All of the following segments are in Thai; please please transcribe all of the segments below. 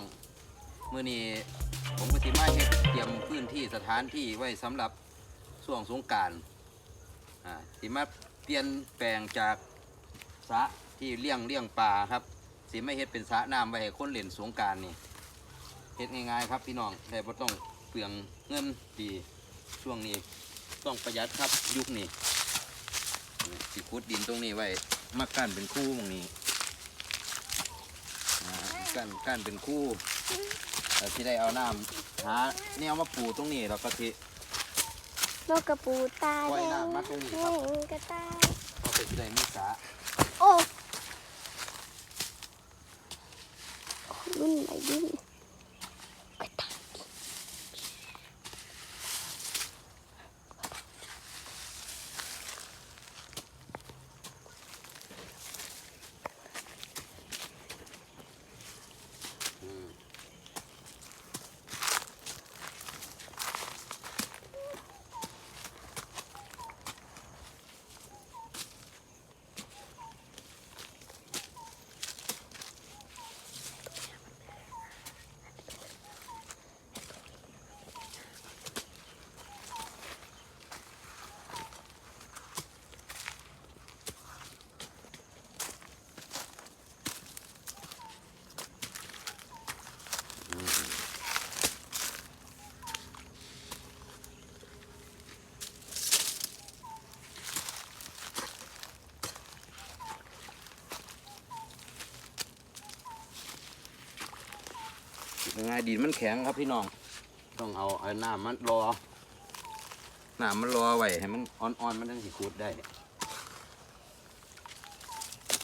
องมื้อนี้ผมก็สิมาเฮ็ดเตรียมพื้นที่สถานที่ไว้สำหรับช่วงสงกรารอ่าสิมาเปลี่ยนแปลงจากสระที่เลี้ยงเลี้ยงปลาครับสิไม่เฮ็ดเป็นสระน้ำไว้ให้คนเล่นสงกรารนี่เฮ็ดง่ายๆครับพี่น้องแต่บ่ต้องเปลืองเงินดีช่วงนี้ต้องประหยัดครับยุคนี้สิขุดดินตรงนี้ไว้มากั้นเป็นคู่ตรงนี้ กั้นกั้นเป็นคู่แล้วที่ได้เอาน้ำหาเนี่ยเอามาปูตรงนี้แล้วก็ที่ นกกระปูตาปล่แดอยงน้ำมาตรงนี้ครับแห้งกระต่ายเอาไปที่ได้มีสาโอ้รุ่นไหนรุ่ ยังไงดินมันแข็งครับพี่น้อง ต้องเอาเอาน้ำมันรอน้ำมันรอไว้ให้มันอ่อนๆมันถึงสิขุดได้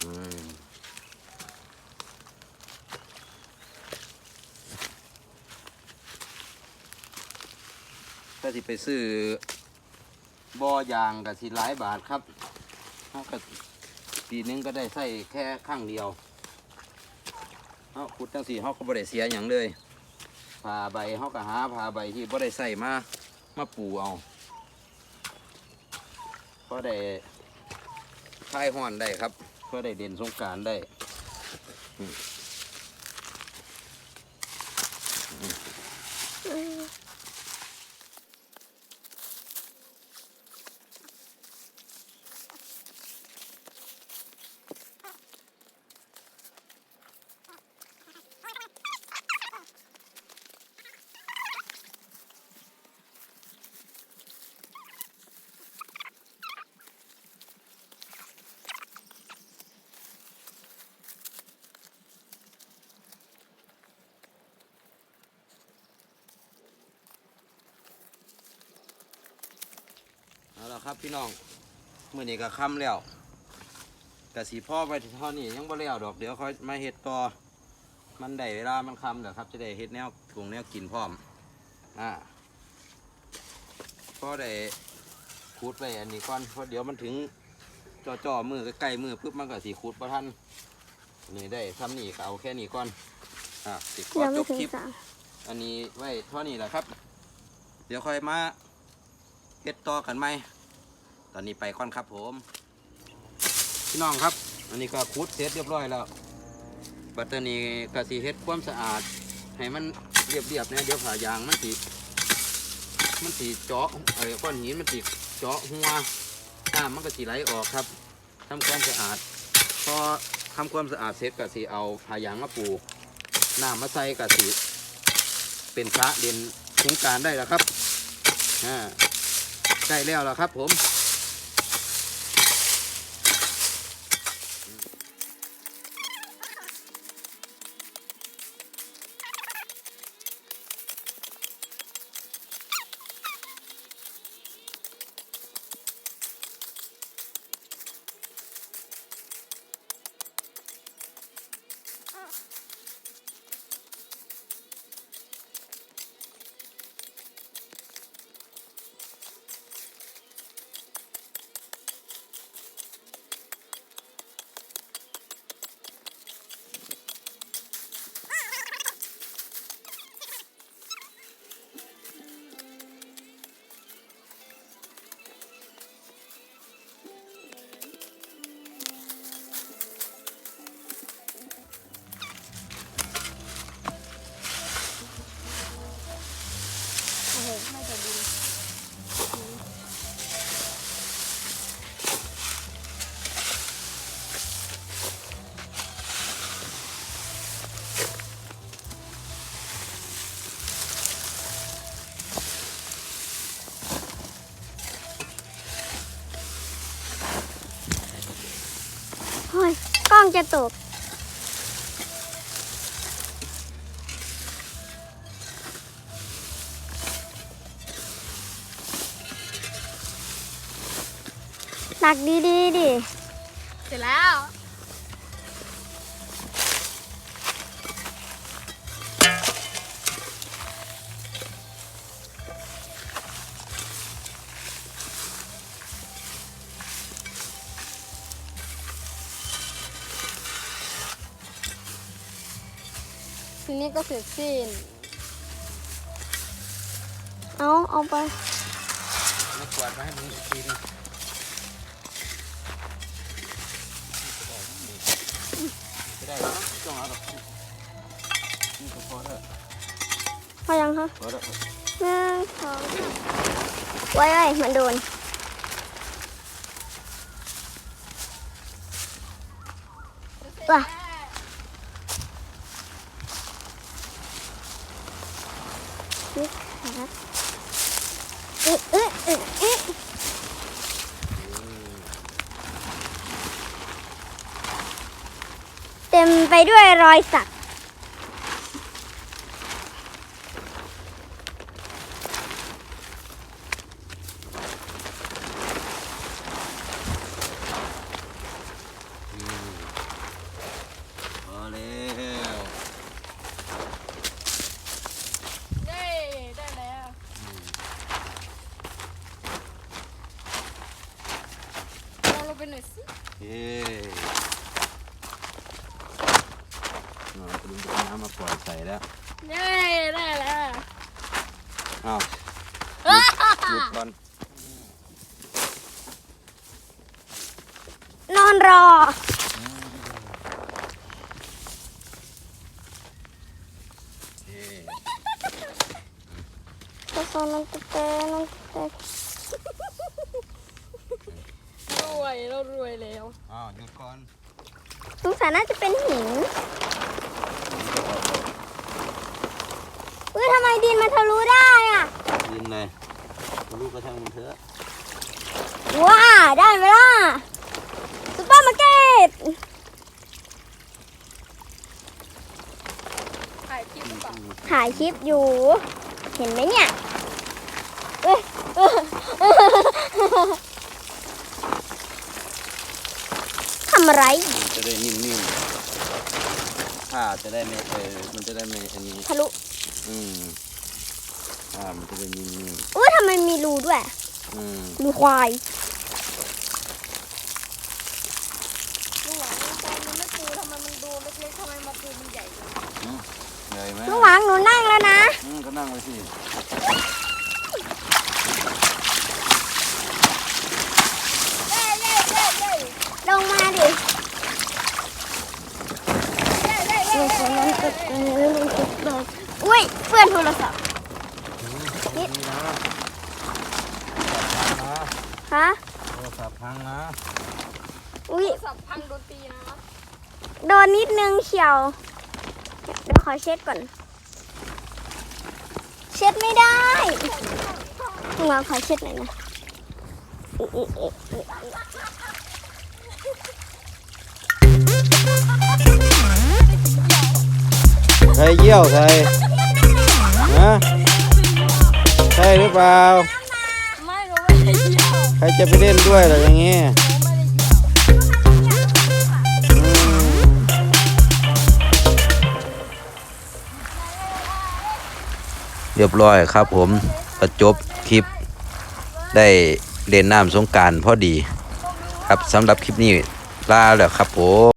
อืมถ้าสิไปซื้อบ่อยางกับสิหลายบาทครับเขาก็ปีนึงก็ได้ใส่แค่ข้างเดียว เขาขุดจังสี่เฮาก็บ่ได้เสียอย่างเลยผ่าใบเฮาก็หาผ่าใบที่บ่ได้ใส่มามาปูเอาเพราะได้คลายห้อนได้ครับเพื่อได้เด่นสงการได้ อืม เอาละครับพี่น้องมื่อนี้ก็ค่ำแล้วกะสีพ่อไปเท่านี้ยังบ่แล้วดอกเดี๋ยวค่อยมาเฮ็ดต่อมันได้เวลามันค่ำแล้วครับ จะได้เฮ็ดแนวกรุงแนวกินพร้อมอ่าพ่อได้คูดไปอันนี้ก่อนเพราะเดี๋ยวมันถึงจ่อจ่อๆมือใกล้ๆมือปุ๊บมันก็สีคูดประทันนี่ได้ทำนี่ก็เอาแค่นี้ก่อนอะสิขอยังจไม่บถึงคลิปสามอันนี้ไว้เท่านี้แหละครับ เดี๋ยวค่อยมาเฮ็ดต่อกันไหม ตอนนี้ไปก่อนครับผม พี่น้องครับ อันนี้ก็คุดเสร็จเรียบร้อยแล้ว บัดตอนนี้ก็สีเฮ็ดความสะอาด ให้มันเรียบๆเนี่ยเดี๋ยวผ่ายางมันสีมันสีเจาะไอ้ก้อนหินมันสีเจาะหัวน้ำมันก็สีไหลออกครับทำความสะอาด พอทำความสะอาดเสร็จก็สีเอาผ่ายางมาปูน้ำมาใส่ก็สีเป็นพระเด่นสงการได้แล้วครับอ่าใกล้แล้วแล้วครับผม ล้องจะตกหนักดีดีๆดิ เสร็จแล้ว นี้ก็เสร็จสิ้น เอาเอาไปมากวาดมาให้มึงอีกทีนึงไม่ได้หรอกต้องเอาหรอกนี่ก็พอแล้วพอยังคะพอแล้วหนึ่งสองสามไว้ไว้มันโดนว่ะ นี่ครับอึ๊ะอึ๊ะอึ๊ะอึ๊ะเต็ มไปด้วยรอยสัก พอแล้ว เย้ได้แล้วลองลงไปหน่อยสิ เย้เราจะดึงน้ำมาปล่อยใส่ แล้วเย้ได้แล้วอ้าวหยุดก่อนนอนรอ เย้ตะโซนนตะเตนนตะเตรวยเรารวยแล้วอ้าวหยุดก่อนสงสัยน่าจะเป็นหิน เฮ้ยทำไมดินมันทะลุได้อะ ยินเลยลูกกระทั่งมันเถอะว้าได้ไหมล่ะซุปเปอร์มาร์เก็ตถ่ายคลิปหรือเปล่าถ่ายคลิปอยู่ เห็นไหมเนี่ยเอ้ยเอ้ยทำอะไรมันจะได้นิ่มๆผ้าจะได้ไม่เออมันจะได้ไม่อันนี้ ทะลุ อืมผ้ามันจะได้นิ่มอุ้ยทำไมมีรูด้วย ๆอืมรูควาย ลูกหลานตอนมันไม่ตูทำไมมันดูเล็กๆทำไมมาตูมันใหญ่จัง เหนื่อยไหมระหว่างหนูนั่งแล้วนะอืมก็นั่งไว้สิ เย้เย้เย้เย้ ลงมาดิ เย้เย้เย้ อุ้ย เพื่อนโทรศัพท์นี่นะฮะโทรศัพท์พังนะอุ้ยสับพังโดนตีนะโดนนิดนึงเฉียว เดี๋ยวขอเช็ดก่อน เช็ดไม่ได้ลุงวางขอเช็ดหน่อยนะอิอิอิอิใครเยี่ยวใคร ฮะใช่หรือเปล่า ไม่รู้ไม่ได้เยี่ยวใครจะไปเล่นด้วยหรออย่างงี้เยี่ยวอืมเรียบร้อยครับผมก็จบคลิปได้เล่นน้ำสงการพอดี ครับสำหรับคลิปนี้ลาแล้วครับผม